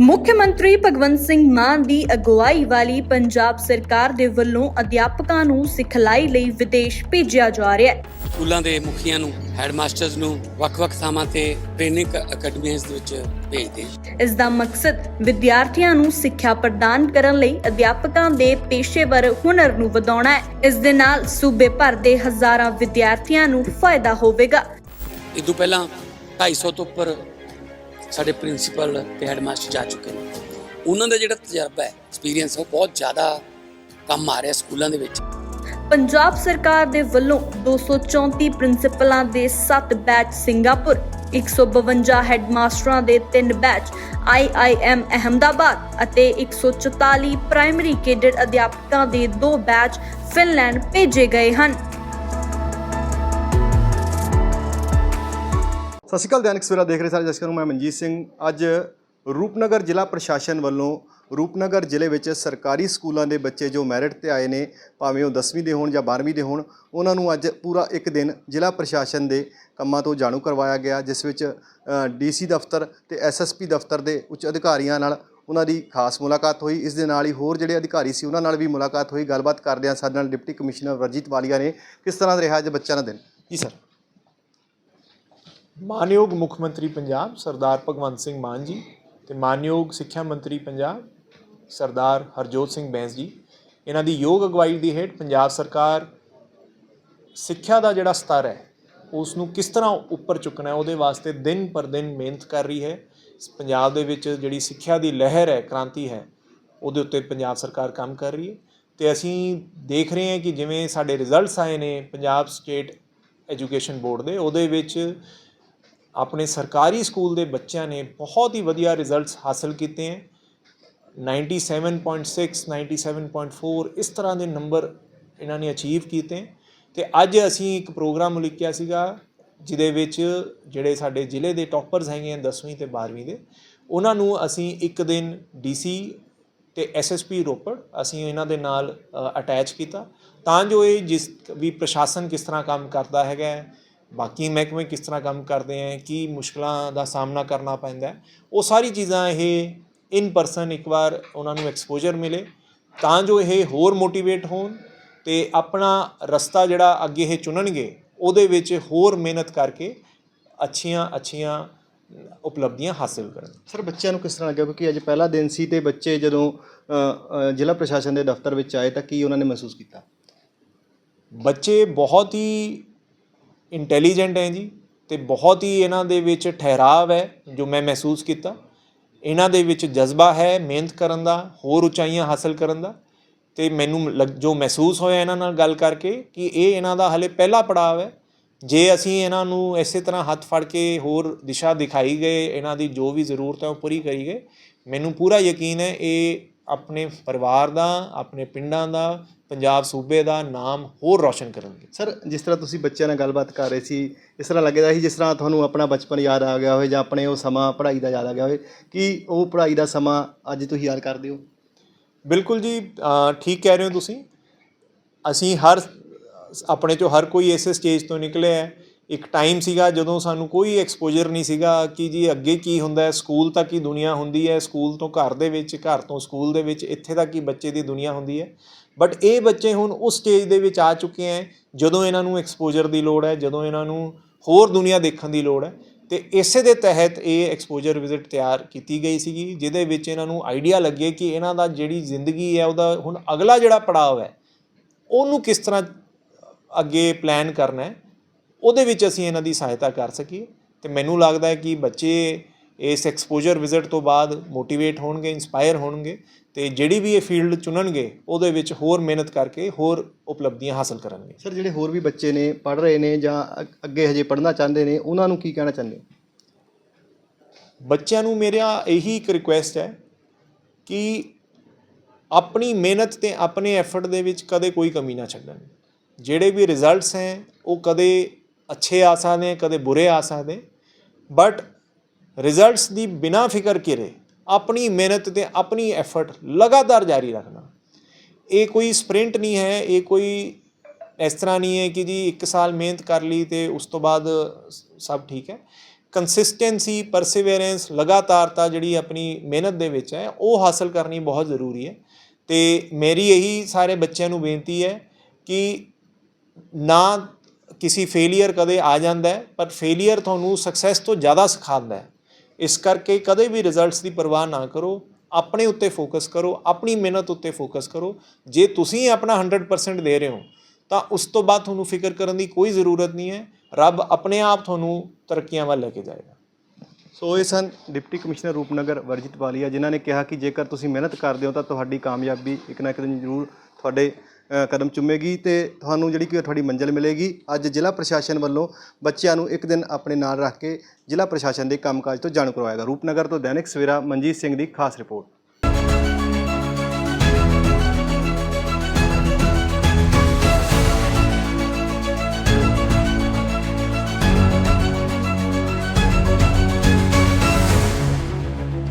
ਮੁੱਖ ਮੰਤਰੀ ਭਗਵੰਤ ਸਿੰਘ ਮਾਨ ਦੀ ਅਗਵਾਈ ਵਾਲੀ ਪੰਜਾਬ ਸਰਕਾਰ ਦੇ ਵੱਲੋਂ ਅਧਿਆਪਕਾਂ ਨੂੰ ਸਿਖਲਾਈ ਲਈ ਵਿਦੇਸ਼ ਭੇਜਿਆ ਜਾ ਰਿਹਾ ਹੈ। ਸਕੂਲਾਂ ਦੇ ਮੁਖੀਆਂ ਨੂੰ ਹੈਡਮਾਸਟਰਸ ਨੂੰ ਵੱਖ-ਵੱਖ ਥਾਵਾਂ ਤੇ ਟ੍ਰੇਨਿੰਗ ਅਕੈਡਮੀਆਂ ਦੇ ਵਿੱਚ ਭੇਜਦੇ। ਇਸ ਦਾ ਮਕਸਦ ਵਿਦਿਆਰਥੀਆਂ ਨੂੰ ਸਿੱਖਿਆ ਪ੍ਰਦਾਨ ਕਰਨ ਲਈ ਅਧਿਆਪਕਾਂ ਦੇ ਪੇਸ਼ੇਵਰ ਹੁਨਰ ਨੂੰ ਵਧਾਉਣਾ ਹੈ। ਇਸ ਦੇ ਨਾਲ ਸੂਬੇ ਭਰ ਦੇ ਹਜ਼ਾਰਾਂ ਵਿਦਿਆਰਥੀਆਂ ਨੂੰ ਫਾਇਦਾ ਹੋਵੇਗਾ। ਇਹ ਤੋਂ ਪਹਿਲਾਂ 250 ਤੋਂ ਉੱਪਰ ਸਾਡੇ ਪ੍ਰਿੰਸੀਪਲ ਤੇ ਹੈਡਮਾਸਟਰ ਜਾ ਚੁੱਕੇ ਨੇ। ਉਹਨਾਂ ਦਾ ਜਿਹੜਾ ਤਜਰਬਾ ਹੈ ਐਕਸਪੀਰੀਅੰਸ ਉਹ ਬਹੁਤ ਜ਼ਿਆਦਾ ਕੰਮ ਆ ਰਿਹਾ ਸਕੂਲਾਂ ਦੇ ਵਿੱਚ। ਪੰਜਾਬ ਸਰਕਾਰ ਦੇ ਵੱਲੋਂ 234 ਪ੍ਰਿੰਸੀਪਲਾਂ ਦੇ 7 ਬੈਚ ਸਿੰਗਾਪੁਰ 152 ਹੈਡਮਾਸਟਰਾਂ ਦੇ 3 ਬੈਚ IIM ਅਹਮਦਾਬਾਦ ਅਤੇ 144 ਪ੍ਰਾਇਮਰੀ ਕੇਡਰ ਅਧਿਆਪਕਾਂ ਦੇ 2 ਬੈਚ ਫਿਨਲੈਂਡ ਭੇਜੇ ਗਏ ਹਨ। ਸਤਿ ਸ਼੍ਰੀ ਅਕਾਲ ਦੈਨਿਕ ਸਵੇਰਾ ਦੇਖ ਰਹੇ ਸਾਰੇ ਦਰਸ਼ਕਾਂ ਨੂੰ, ਮੈਂ ਮਨਜੀਤ ਸਿੰਘ। ਅੱਜ ਰੂਪਨਗਰ ਜ਼ਿਲ੍ਹਾ ਪ੍ਰਸ਼ਾਸਨ ਵੱਲੋਂ ਰੂਪਨਗਰ ਜ਼ਿਲ੍ਹੇ ਵਿੱਚ ਸਰਕਾਰੀ ਸਕੂਲਾਂ ਦੇ ਬੱਚੇ ਜੋ ਮੈਰਿਟ ਤੇ ਆਏ ਨੇ, ਭਾਵੇਂ ਉਹ 10ਵੀਂ ਦੇ ਹੋਣ ਜਾਂ 12ਵੀਂ ਦੇ ਹੋਣ, ਉਹਨਾਂ ਨੂੰ ਅੱਜ ਪੂਰਾ ਇੱਕ ਦਿਨ ਜ਼ਿਲ੍ਹਾ ਪ੍ਰਸ਼ਾਸਨ ਦੇ ਕੰਮਾਂ ਤੋਂ ਜਾਣੂ ਕਰਵਾਇਆ ਗਿਆ, ਜਿਸ ਵਿੱਚ ਡੀਸੀ ਦਫ਼ਤਰ ਤੇ ਐਸਐਸਪੀ ਦਫ਼ਤਰ ਦੇ ਉੱਚ ਅਧਿਕਾਰੀਆਂ ਨਾਲ ਉਹਨਾਂ ਦੀ ਖਾਸ ਮੁਲਾਕਾਤ ਹੋਈ। ਇਸ ਦੇ ਨਾਲ ਹੀ ਹੋਰ ਜਿਹੜੇ ਅਧਿਕਾਰੀ ਸੀ, ਉਹਨਾਂ ਨਾਲ ਵੀ ਮੁਲਾਕਾਤ ਹੋਈ। ਗੱਲਬਾਤ ਕਰਦੇ ਹਾਂ ਸਾਡੇ ਨਾਲ ਡਿਪਟੀ ਕਮਿਸ਼ਨਰ ਵਰਜੀਤ ਵਾਲੀਆ ਨੇ। ਕਿਸ ਤਰ੍ਹਾਂ ਦਾ ਰਿਹਾ ਅੱਜ ਬੱਚਿਆਂ ਦਾ ਦਿਨ? ਜੀ ਸਰ ਮਾਨਯੋਗ ਮੁੱਖ ਮੰਤਰੀ ਪੰਜਾਬ ਸਰਦਾਰ ਭਗਵੰਤ ਸਿੰਘ ਮਾਨ ਜੀ ਤੇ ਮਾਨਯੋਗ ਸਿੱਖਿਆ ਮੰਤਰੀ ਪੰਜਾਬ ਸਰਦਾਰ ਹਰਜੋਤ ਸਿੰਘ ਬੈਂਸ ਜੀ, ਇਹਨਾਂ ਦੀ ਯੋਗ ਅਗਵਾਈ ਦੀ ਹੇਠ ਪੰਜਾਬ ਸਰਕਾਰ ਸਿੱਖਿਆ ਦਾ ਜਿਹੜਾ ਸਤਰ ਹੈ ਉਸ ਨੂੰ ਕਿਸ ਤਰ੍ਹਾਂ ਉੱਪਰ ਚੁੱਕਣਾ ਹੈ, ਉਹਦੇ ਵਾਸਤੇ ਦਿਨ ਪਰ ਦਿਨ ਮਿਹਨਤ ਕਰ ਰਹੀ ਹੈ। ਪੰਜਾਬ ਦੇ ਵਿੱਚ ਜਿਹੜੀ ਸਿੱਖਿਆ ਦੀ ਲਹਿਰ ਹੈ, ਕ੍ਰਾਂਤੀ ਹੈ, ਉਹਦੇ ਉੱਤੇ ਪੰਜਾਬ ਸਰਕਾਰ ਕੰਮ ਕਰ ਰਹੀ ਹੈ। ਤੇ ਅਸੀਂ ਦੇਖ ਰਹੇ ਹਾਂ ਕਿ ਜਿਵੇਂ ਸਾਡੇ ਰਿਜ਼ਲਟਸ ਆਏ ਨੇ ਪੰਜਾਬ ਸਟੇਟ ਐਜੂਕੇਸ਼ਨ ਬੋਰਡ ਦੇ, ਉਹਦੇ ਵਿੱਚ ਆਪਣੇ ਸਰਕਾਰੀ ਸਕੂਲ ਦੇ ਬੱਚਿਆਂ ਨੇ ਬਹੁਤ ਹੀ ਵਧੀਆ ਰਿਜ਼ਲਟਸ ਹਾਸਲ ਕੀਤੇ ਹੈ 97.6 97.4 ਇਸ ਤਰ੍ਹਾਂ ਦੇ ਨੰਬਰ ਇਹਨਾਂ ਨੇ ਅਚੀਵ ਕੀਤੇ ਹੈ। ਤੇ ਅੱਜ ਅਸੀਂ ਇੱਕ ਪ੍ਰੋਗਰਾਮ ਉਲੀਕਿਆ ਸੀਗਾ, ਜਿਹਦੇ ਵਿੱਚ ਜਿਹੜੇ ਸਾਡੇ ਜ਼ਿਲ੍ਹੇ ਦੇ ਟੌਪਰਸ ਹੈਗੇ ਆ 10ਵੀਂ ਤੇ 12ਵੀਂ ਦੇ, ਉਹਨਾਂ ਨੂੰ ਅਸੀਂ ਇੱਕ ਦਿਨ ਡੀਸੀ ਤੇ ਐਸਐਸਪੀ ਰੋਪੜ ਅਸੀਂ ਇਹਨਾਂ ਦੇ ਨਾਲ ਅਟੈਚ ਕੀਤਾ ਤਾਂ ਜੋ ਇਹ ਜਿਸ ਵੀ ਪ੍ਰਸ਼ਾਸਨ ਕਿਸ ਤਰ੍ਹਾਂ ਕੰਮ ਕਰਦਾ ਹੈਗਾ ਬਾਕੀ ਮਹਿਕਮੇ ਕਿਸ ਤਰ੍ਹਾਂ ਕੰਮ ਕਰਦੇ ਹੈ ਕੀ ਮੁਸ਼ਕਲਾਂ ਦਾ ਸਾਹਮਣਾ ਕਰਨਾ ਪੈਂਦਾ ਉਹ ਸਾਰੀ ਚੀਜ਼ਾਂ ਇਹ ਇਨ ਪਰਸਨ ਇੱਕ ਵਾਰ ਉਹਨਾਂ ਨੂੰ ਐਕਸਪੋਜ਼ਰ ਮਿਲੇ ਤਾਂ ਜੋ ਇਹ ਹੋਰ ਮੋਟੀਵੇਟ ਹੋਣ ਤੇ ਆਪਣਾ ਰਸਤਾ ਜਿਹੜਾ ਅੱਗੇ ਇਹ ਚੁਣਨਗੇ ਉਹਦੇ ਵਿੱਚ ਹੋਰ ਮਿਹਨਤ ਕਰਕੇ ਅੱਛੀਆਂ ਅੱਛੀਆਂ ਉਪਲਬਧੀਆਂ ਹਾਸਲ ਕਰਨ। ਸਰ ਬੱਚਿਆਂ ਨੂੰ ਕਿਸ ਤਰ੍ਹਾਂ ਲੱਗਿਆ? ਕਿਉਂਕਿ ਅੱਜ ਪਹਿਲਾ ਦਿਨ ਸੀ ਤੇ ਬੱਚੇ ਜਦੋਂ ਜ਼ਿਲ੍ਹਾ ਪ੍ਰਸ਼ਾਸਨ ਦੇ ਦਫ਼ਤਰ ਵਿੱਚ ਆਏ ਤਾਂ ਕੀ ਉਹਨਾਂ ਨੇ ਮਹਿਸੂਸ ਕੀਤਾ? ਬੱਚੇ ਬਹੁਤ ਹੀ ਇੰਟੈਲੀਜੈਂਟ ਹੈ ਜੀ ਤੇ ਬਹੁਤ ਹੀ ਇਹਨਾਂ ਦੇ ਵਿੱਚ ਠਹਿਰਾਵ ਹੈ ਜੋ ਮੈਂ ਮਹਿਸੂਸ ਕੀਤਾ। ਇਹਨਾਂ ਦੇ ਵਿੱਚ ਜਜ਼ਬਾ ਹੈ ਮਿਹਨਤ ਕਰਨ ਦਾ, ਹੋਰ ਉਚਾਈਆਂ ਹਾਸਲ ਕਰਨ ਦਾ ਤੇ ਮੈਨੂੰ ਲੱਗ- ਜੋ ਮਹਿਸੂਸ ਹੋਇਆ ਇਹਨਾਂ ਨਾਲ ਗੱਲ ਕਰਕੇ ਕਿ ਇਹ ਇਹਨਾਂ ਦਾ ਹਲੇ ਪਹਿਲਾ ਪੜਾਅ ਹੈ। ਜੇ ਅਸੀਂ ਇਹਨਾਂ ਨੂੰ ਇਸੇ ਤਰ੍ਹਾਂ ਹੱਥ ਫੜ ਕੇ ਹੋਰ ਦਿਸ਼ਾ ਦਿਖਾਈ ਗਏ, ਇਹਨਾਂ ਦੀ ਜੋ ਵੀ ਜ਼ਰੂਰਤ ਹੈ ਉਹ ਪੂਰੀ ਕਰੀ ਗਏ, ਮੈਨੂੰ ਪੂਰਾ ਯਕੀਨ ਹੈ ਇਹ ਆਪਣੇ ਪਰਿਵਾਰ ਦਾ, ਆਪਣੇ ਪਿੰਡਾਂ ਦਾ ਪੰਜਾਬ ਸੂਬੇ ਦਾ ਨਾਮ ਹੋਰ ਰੌਸ਼ਨ ਕਰਨਗੇ। ਸਰ ਜਿਸ ਤਰ੍ਹਾਂ ਤੁਸੀਂ ਬੱਚਿਆਂ ਨਾਲ ਗੱਲਬਾਤ ਕਰ ਰਹੇ ਸੀ ਇਸ ਤਰ੍ਹਾਂ ਲੱਗਦਾ ਸੀ ਜਿਸ ਤਰ੍ਹਾਂ ਤੁਹਾਨੂੰ ਆਪਣਾ ਬਚਪਨ ਯਾਦ ਆ ਗਿਆ ਹੋਵੇ ਜਾਂ ਆਪਣੇ ਉਹ ਸਮਾਂ ਪੜ੍ਹਾਈ ਦਾ ਯਾਦ ਆ ਗਿਆ ਹੋਵੇ। ਕੀ ਉਹ ਪੜ੍ਹਾਈ ਦਾ ਸਮਾਂ ਅੱਜ ਤੁਸੀਂ ਯਾਦ ਕਰਦੇ ਹੋ? ਬਿਲਕੁਲ ਜੀ ਠੀਕ ਕਹਿ ਰਹੇ ਹੋ ਤੁਸੀਂ। ਅਸੀਂ ਹਰ ਆਪਣੇ ਚੋਂ ਹਰ ਕੋਈ ਇਸੇ ਸਟੇਜ ਤੋਂ ਨਿਕਲਿਆ ਹੈ। ਇੱਕ ਟਾਈਮ ਸੀਗਾ ਜਦੋਂ ਸਾਨੂੰ ਕੋਈ ਐਕਸਪੋਜ਼ਰ ਨਹੀਂ ਸੀਗਾ ਕਿ ਜੀ ਅੱਗੇ ਕੀ ਹੁੰਦਾ ਹੈ ਸਕੂਲ ਤੱਕ ਹੀ ਦੁਨੀਆ ਹੁੰਦੀ ਹੈ ਸਕੂਲ ਤੋਂ ਘਰ ਦੇ ਵਿੱਚ ਘਰ ਤੋਂ ਸਕੂਲ ਦੇ ਵਿੱਚ ਇੱਥੇ ਤੱਕ ਹੀ ਬੱਚੇ ਦੀ ਦੁਨੀਆ ਹੁੰਦੀ ਹੈ। ਬਟ ਇਹ ਬੱਚੇ ਹੁਣ ਉਸ ਸਟੇਜ ਦੇ ਵਿੱਚ ਆ ਚੁੱਕੇ ਹੈ ਜਦੋਂ ਇਹਨਾਂ ਨੂੰ ਐਕਸਪੋਜ਼ਰ ਦੀ ਲੋੜ ਹੈ ਜਦੋਂ ਇਹਨਾਂ ਨੂੰ ਹੋਰ ਦੁਨੀਆ ਦੇਖਣ ਦੀ ਲੋੜ ਹੈ ਤੇ ਇਸੇ ਦੇ ਤਹਿਤ ਇਹ ਐਕਸਪੋਜ਼ਰ ਵਿਜ਼ਿਟ ਤਿਆਰ ਕੀਤੀ ਗਈ ਸੀਗੀ, ਜਿਹਦੇ ਵਿੱਚ ਇਹਨਾਂ ਨੂੰ ਆਈਡੀਆ ਲੱਗੇ ਕਿ ਇਹਨਾਂ ਦਾ ਜਿਹੜੀ ਜ਼ਿੰਦਗੀ ਹੈ ਉਹਦਾ ਹੁਣ ਅਗਲਾ ਜਿਹੜਾ ਪੜਾਅ ਹੈ ਉਹਨੂੰ ਕਿਸ ਤਰ੍ਹਾਂ ਅੱਗੇ ਪਲਾਨ ਕਰਨਾ ਹੈ ਉਹਦੇ ਵਿੱਚ ਅਸੀਂ ਇਹਨਾਂ ਦੀ ਸਹਾਇਤਾ ਕਰ ਸਕੀਏ। ਤੇ ਮੈਨੂੰ ਲੱਗਦਾ ਹੈ ਕਿ ਬੱਚੇ ਇਸ ਐਕਸਪੋਜ਼ਰ ਵਿਜ਼ਿਟ ਤੋਂ ਬਾਅਦ ਮੋਟੀਵੇਟ ਹੋਣਗੇ ਇਨਸਪਾਇਰ ਹੋਣਗੇ ਤੇ ਜਿਹੜੀ ਵੀ ਇਹ ਫੀਲਡ ਚੁਣਨਗੇ ਉਹਦੇ ਵਿੱਚ ਹੋਰ ਮਿਹਨਤ ਕਰਕੇ ਹੋਰ ਉਪਲਬਧੀਆਂ ਹਾਸਲ ਕਰਨਗੇ। ਸਰ ਜਿਹੜੇ ਹੋਰ ਵੀ ਬੱਚੇ ਨੇ ਪੜ੍ਹ ਰਹੇ ਨੇ ਜਾਂ ਅ- ਅੱਗੇ ਹਜੇ ਪੜ੍ਹਨਾ ਚਾਹੁੰਦੇ ਨੇ ਉਹਨਾਂ ਨੂੰ ਕੀ ਕਹਿਣਾ ਚਾਹੁੰਦੇ ਹੋ? ਬੱਚਿਆਂ ਨੂੰ ਮੇਰਾ ਇਹੀ ਇੱਕ ਰਿਕੁਐਸਟ ਹੈ ਕਿ ਆਪਣੀ ਮਿਹਨਤ ਤੇ ਆਪਣੇ ਐਫਰਟ ਦੇ ਵਿੱਚ ਕਦੇ ਕੋਈ ਕਮੀ ਨਾ ਛੱਡਣ। ਜਿਹੜੇ ਵੀ ਰਿਜ਼ਲਟਸ ਹੈ ਉਹ ਕਦੇ ਅੱਛੇ ਆ ਸਕਦੇ ਹੈ ਕਦੇ ਬੁਰੇ ਆ ਸਕਦੇ ਬਟ ਰਿਜ਼ਲਟਸ ਦੀ ਬਿਨਾ ਫਿਕਰ ਕਿਰੇ ਆਪਣੀ ਮਿਹਨਤ ਤੇ ਆਪਣੀ ਐਫਰਟ ਲਗਾਤਾਰ ਜਾਰੀ ਰੱਖਣਾ। ਇਹ ਕੋਈ ਸਪ੍ਰਿੰਟ ਨਹੀਂ ਹੈ, ਇਹ ਕੋਈ ਇਸ ਤਰ੍ਹਾਂ ਨਹੀਂ ਹੈ ਕਿ ਜੀ 1 ਸਾਲ ਮਿਹਨਤ ਕਰ ਲਈ ਤੇ ਉਸ ਤੋਂ ਬਾਅਦ ਸਭ ਠੀਕ ਹੈ। ਕੰਸਿਸਟੈਂਸੀ ਪਰਸੀਵੈਰੈਂਸ ਲਗਾਤਾਰਤਾ ਜਿਹੜੀ ਆਪਣੀ ਮਿਹਨਤ ਦੇ ਵਿੱਚ ਹੈ, ਉਹ ਹਾਸਲ ਕਰਨੀ ਬਹੁਤ ਜ਼ਰੂਰੀ ਹੈ। ਤੇ ਮੇਰੀ ਇਹੀ ਸਾਰੇ ਬੱਚਿਆਂ ਨੂੰ ਬੇਨਤੀ ਹੈ ਕਿ ਨਾ ਕਿਸੇ ਫੇਲਿਅਰ ਕਦੇ ਆ ਜਾਂਦਾ ਪਰ ਫੇਲਿਅਰ ਤੁਹਾਨੂੰ ਸਕਸੈਸ ਤੋਂ ਜ਼ਿਆਦਾ ਸਿਖਾਉਂਦਾ ਹੈ। ਇਸ ਕਰਕੇ ਕਦੇ ਵੀ ਰਿਜ਼ਲਟਸ ਦੀ ਪਰਵਾਹ ਨਾ ਕਰੋ, ਆਪਣੇ ਉੱਤੇ ਫੋਕਸ ਕਰੋ, ਆਪਣੀ ਮਿਹਨਤ ਉੱਤੇ ਫੋਕਸ ਕਰੋ। ਜੇ ਤੁਸੀਂ ਆਪਣਾ 100% ਦੇ ਰਹੇ ਹੋ, ਤਾਂ ਉਸ ਤੋਂ ਬਾਅਦ ਤੁਹਾਨੂੰ ਫਿਕਰ ਕਰਨ ਦੀ ਕੋਈ ਜ਼ਰੂਰਤ ਨਹੀਂ ਹੈ। ਰੱਬ ਆਪਣੇ ਆਪ ਤੁਹਾਨੂੰ ਤਰੱਕੀਆਂ ਵੱਲ ਲੈ ਕੇ ਜਾਏਗਾ। ਸੋ ਇਹ ਸਨ ਡਿਪਟੀ ਕਮਿਸ਼ਨਰ ਰੂਪਨਗਰ ਵਰਜਿਤ ਵਾਲੀਆ, ਜਿਨ੍ਹਾਂ ਨੇ ਕਿਹਾ ਕਿ ਜੇਕਰ ਤੁਸੀਂ ਮਿਹਨਤ ਕਰਦੇ ਹੋ, ਤਾਂ ਤੁਹਾਡੀ ਕਾਮਯਾਬੀ ਇੱਕ ਨਾ ਇੱਕ ਦਿਨ ਜ਼ਰੂਰ ਤੁਹਾਡੇ ਕਦਮ ਚੁੰਮੇਗੀ ਤੇ ਤੁਹਾਨੂੰ ਜਿਹੜੀ ਕਿ ਤੁਹਾਡੀ ਮੰਜ਼ਿਲ ਮਿਲੇਗੀ। ਅੱਜ ਜ਼ਿਲ੍ਹਾ ਪ੍ਰਸ਼ਾਸਨ ਵੱਲੋਂ ਬੱਚਿਆਂ ਨੂੰ ਇੱਕ ਦਿਨ ਆਪਣੇ ਨਾਲ ਰੱਖ ਕੇ ਜ਼ਿਲ੍ਹਾ ਪ੍ਰਸ਼ਾਸਨ ਦੇ ਕੰਮਕਾਜ ਤੋਂ ਜਾਣੂ ਕਰਵਾਏਗਾ ਰੂਪਨਗਰ ਤੋਂ ਦੈਨਿਕ ਸਵੇਰਾ ਮਨਜੀਤ ਸਿੰਘ ਦੀ ਖਾਸ ਰਿਪੋਰਟ।